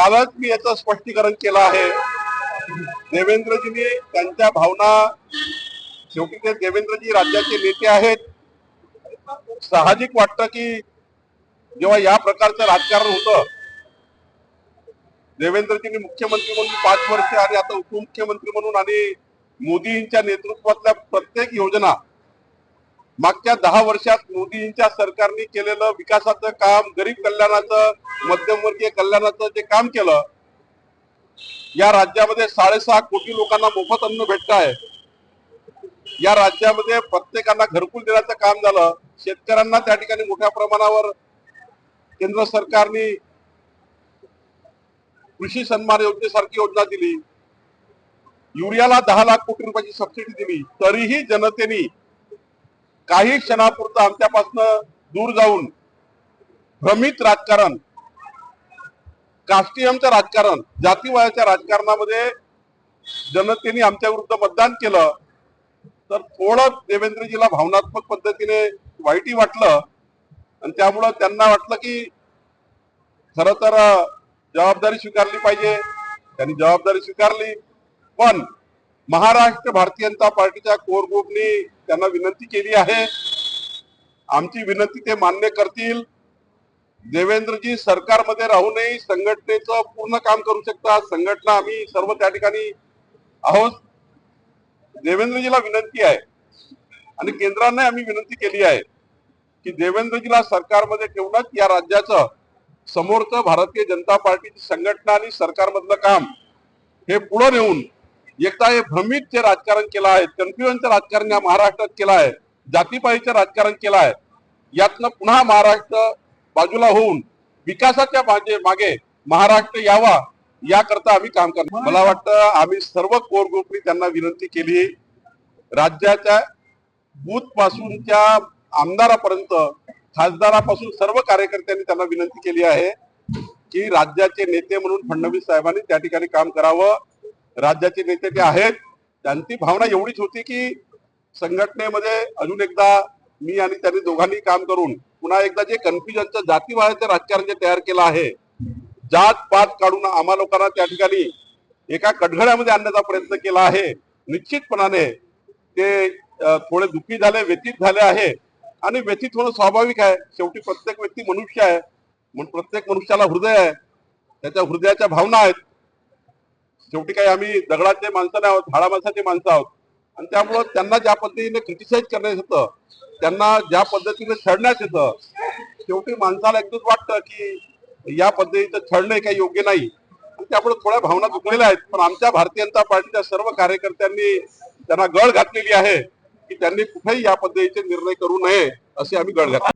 कालच मी याचं स्पष्टीकरण केलं आहे. देवेंद्रजींनी त्यांच्या भावना शेवटी ते देवेंद्रजी राज्याचे नेते आहेत. साहजिक वाटतं की जेव्हा या प्रकारचं राजकारण होतं देवेंद्रजींनी मुख्यमंत्री म्हणून पाच वर्ष आणि आता उपमुख्यमंत्री म्हणून आणि मोदींच्या नेतृत्वातल्या प्रत्येक योजना मागच्या दहा वर्षात मोदींच्या सरकारने केलेलं विकासाचं काम गरीब कल्याणाचं मध्यमवर्गीय कल्याणाचं जे काम केलं या राज्यामध्ये साडेसहा कोटी लोकांना मोफत अन्न भेटत आहे. या राज्यामध्ये प्रत्येकाला घरकुल देण्याचं काम झालं. शेतकऱ्यांना त्या ठिकाणी मोठ्या प्रमाणावर केंद्र सरकारने कृषी सन्मान योजनेसारखी योजना दिली. युरियाला दहा लाख कोटी रुपयाची सबसिडी दिली. तरीही जनतेने काही क्षणापुरतं आमच्यापासनं दूर जाऊन भ्रमित राजकारण कास्टियमचं राजकारण जातीवादाच्या राजकारणामध्ये जनतेने आमच्या विरुद्ध मतदान केलं तर थोडं देवेंद्रजीला भावनात्मक पद्धतीने वाईटही वाटलं आणि त्यामुळं त्यांना वाटलं की खर तर जबाबदारी स्वीकारली पाहिजे. त्यांनी जबाबदारी स्वीकारली पण महाराष्ट्र भारतीय जनता पार्टीच्या कोर ग्रुपनी त्यांना विनंती केली आहे. आमची विनंती ते मान्य करतील. देवेंद्रजी सरकारमध्ये राहूनही संघटनेचं पूर्ण काम करू शकतात. संघटना आम्ही सर्व त्या ठिकाणी आहोत. देवेंद्रजीला विनंती आहे. आणि केंद्राने आम्ही विनंती केली आहे की देवेंद्रजीला सरकारमध्ये ठेवूनच या राज्याचं समोरचं भारतीय जनता पार्टीची संघटना आणि सरकारमधलं काम हे पुढं नेऊन एकदा हे भ्रमित जे राजकारण केलं आहे कन्फ्युजनचं राजकारण या महाराष्ट्रात केलं आहे जातीपातीचं राजकारण केलं आहे यातनं पुन्हा महाराष्ट्र बाजूला होऊन विकासाच्या मागे मागे महाराष्ट्र यावा याकरता आम्ही काम करतो मला वाटतं आम्ही सर्व कोर ग्रुपनी त्यांना विनंती केली. राज्याच्या बूथ पासूनच्या आमदारापर्यंत खासदारापासून सर्व कार्यकर्त्यांनी त्यांना विनंती केली आहे की राज्याचे नेते म्हणून फडणवीस साहेबांनी त्या ठिकाणी काम करावं. राज्याचे नेते ते आहेत त्यांची भावना एवढीच होती की संघटनेमध्ये अजून एकदा मी आणि त्यांनी दोघांनी काम करून पुन्हा एकदा जे कन्फ्युजनचं जातीवादाचं राजकारण जे तयार केलं आहे जात पात काढून आम्हा लोकांना त्या ठिकाणी एका कटघड्यामध्ये आणण्याचा प्रयत्न केला आहे. निश्चितपणाने ते थोडे दुःखी झाले व्यतीत झाले आहे. आणि व्यतीत होणं स्वाभाविक आहे. शेवटी प्रत्येक व्यक्ती मनुष्य आहे. म्हणून प्रत्येक मनुष्याला हृदय आहे. त्याच्या हृदयाच्या भावना आहेत. शेवटी काही आम्ही दगडाचे माणसं नाही आहोत झाडा माणसाचे माणसं आहोत. आणि त्यामुळं त्यांना ज्या पद्धतीने क्रिटिसाइज करण्यात येतं त्यांना ज्या पद्धतीने छळण्यात येतं शेवटी माणसाला एकदूच वाटतं की या पद्धतीचं छळणं काही योग्य नाही. त्यामुळे थोड्या भावना दुखलेल्या आहेत. पण आमच्या भारतीय जनता पार्टीच्या सर्व कार्यकर्त्यांनी त्यांना गळ घातलेली आहे की त्यांनी कुठेही या पद्धतीचे निर्णय करू नये असे आम्ही गळ घातले.